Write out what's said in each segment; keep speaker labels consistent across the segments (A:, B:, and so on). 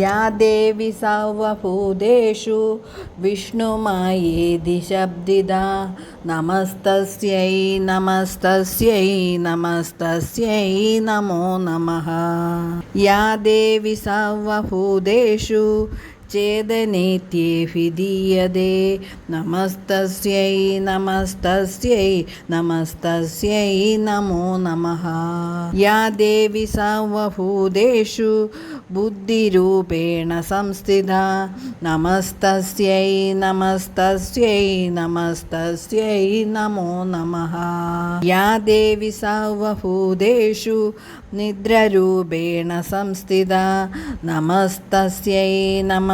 A: या देवि सर्वभूतेषु विष्णुमायेदि शब्दिदा नमस्तस्यै नमस्तस्यै नमस्तस्यै नमो नमः या देवि सर्वभूतेषु चेदनेत्येऽपि दीयते नमस्तस्यै नमस्तस्यै नमस्तस्यै नमो नमः या देवि सर्वभूतेषु बुद्धिरूपेण संस्थिता नमस्तस्यै नमस्तस्यै नमस्तस्यै नमो नमः या देवि सर्वभूतेषु निद्ररूपेण संस्थिता नमस्तस्यै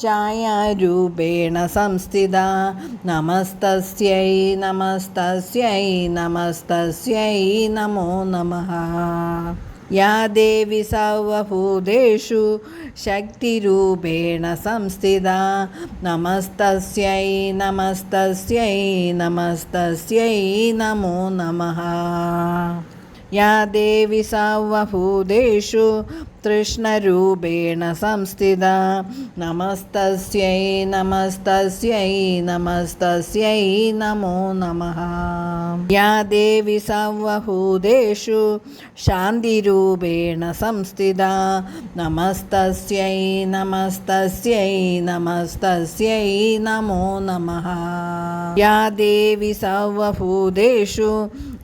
A: छायारूपेण संस्थिता नमस्तस्यै नमस्तस्यै नमस्तस्यै नमो नमः या देवि सर्वभूतेषु शक्तिरूपेण संस्थिता नमस्तस्यै नमस्तस्यै नमस्तस्यै नमो नमः യാ ദേവി സർവഭൂതേഷു തൃഷ്ണരൂപേണ സംസ്ഥിത. നമസ്തസ്യൈ നമസ്തസ്യൈ നമസ്തസ്യൈ നമോ നമ. യാ ദേവി സർവഭൂതേഷു ശാന്തിരൂപേണ സംസ്ഥിത. നമസ്തസ്യൈ നമസ്തസ്യൈ നമസ്തസ്യൈ നമോ നമ. യാ ദേവി സർവഭൂതേഷു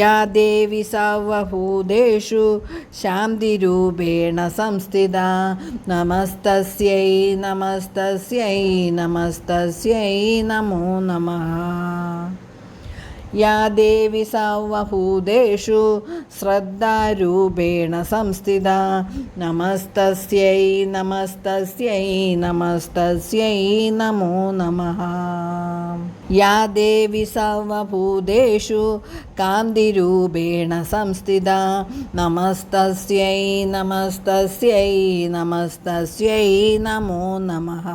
A: യാ ദേവി സർവഭൂതേഷു ശാന്തിരൂപേണ സംസ്ഥിത. നമസ്തസ്യൈ നമസ്തസ്യൈ നമസ്തസ്യൈ നമോ നമഃ. യാ ദേവി സർവഭൂതേഷു ശ്രദ്ധാരൂപേണ സംസ്ഥിത. നമസ്തസ്യൈ നമസ്തസ്യൈ നമസ്തസ്യൈ നമോ നമഃ. യാ ദേവി സർവഭൂതേഷു കാന്തിരൂപേണ സംസ്ഥിത. നമസ്തസ്യൈ നമസ്തസ്യൈ നമസ്തസ്യൈ നമോ നമഃ.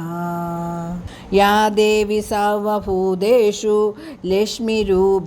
A: യാ ദേവി സർവഭൂതേഷു ലക്ഷ്മിരൂപ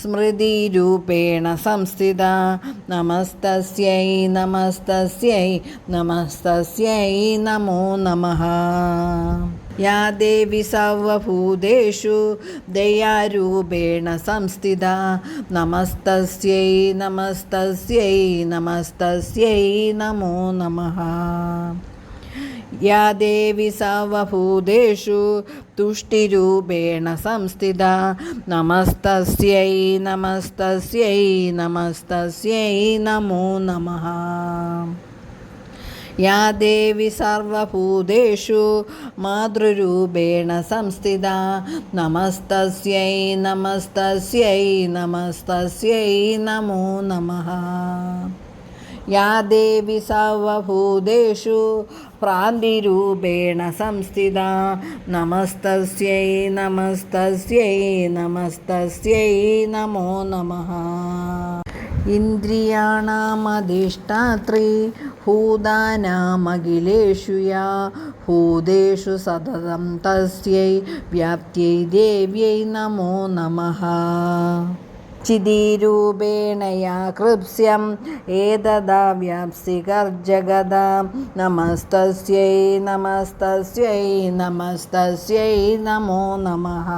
A: स्मृतिरूपेण संस्थिता नमस्तस्यै नमस्तस्यै नमस्तस्यै नमो नमः या देवि सर्वभूतेषु दयारूपेण संस्थिता नमस्तस्यै नमस्तस्यै नमस्तस्यै नमो नमः യാ ദേവി സർവഭൂതേഷു തുഷ്ടിരൂപേണ സംസ്ഥിത. നമസ്തസ്യൈ നമസ്തസ്യൈ നമസ്തസ്യൈ നമോ നമ. യാ ദേവി സർവഭൂതേഷു മാതൃരൂപേണ സംസ്ഥിത. നമസ്തസ്യൈ നമസ്തസ്യൈ നമസ്തസ്യൈ നമോ നമഃ. या देवि सर्वभूतेषु प्रान्तिरूपेण संस्थिता नमस्तस्यै नमस्तस्यै नमस्तस्यै नमो नमः इन्द्रियाणामधिष्ठात्री हूदानामखिलेषु या हूदेषु सततं तस्यै व्याप्त्यै देव्यै नमो नमः ചിതിരൂപേണ കൃപ്സ്യം ഏതദാ വ്യാപ്സികർജഗത നമസ്തസ്യൈ നമസ്തസ്യൈ നമസ്തസ്യൈ നമോ നമഃ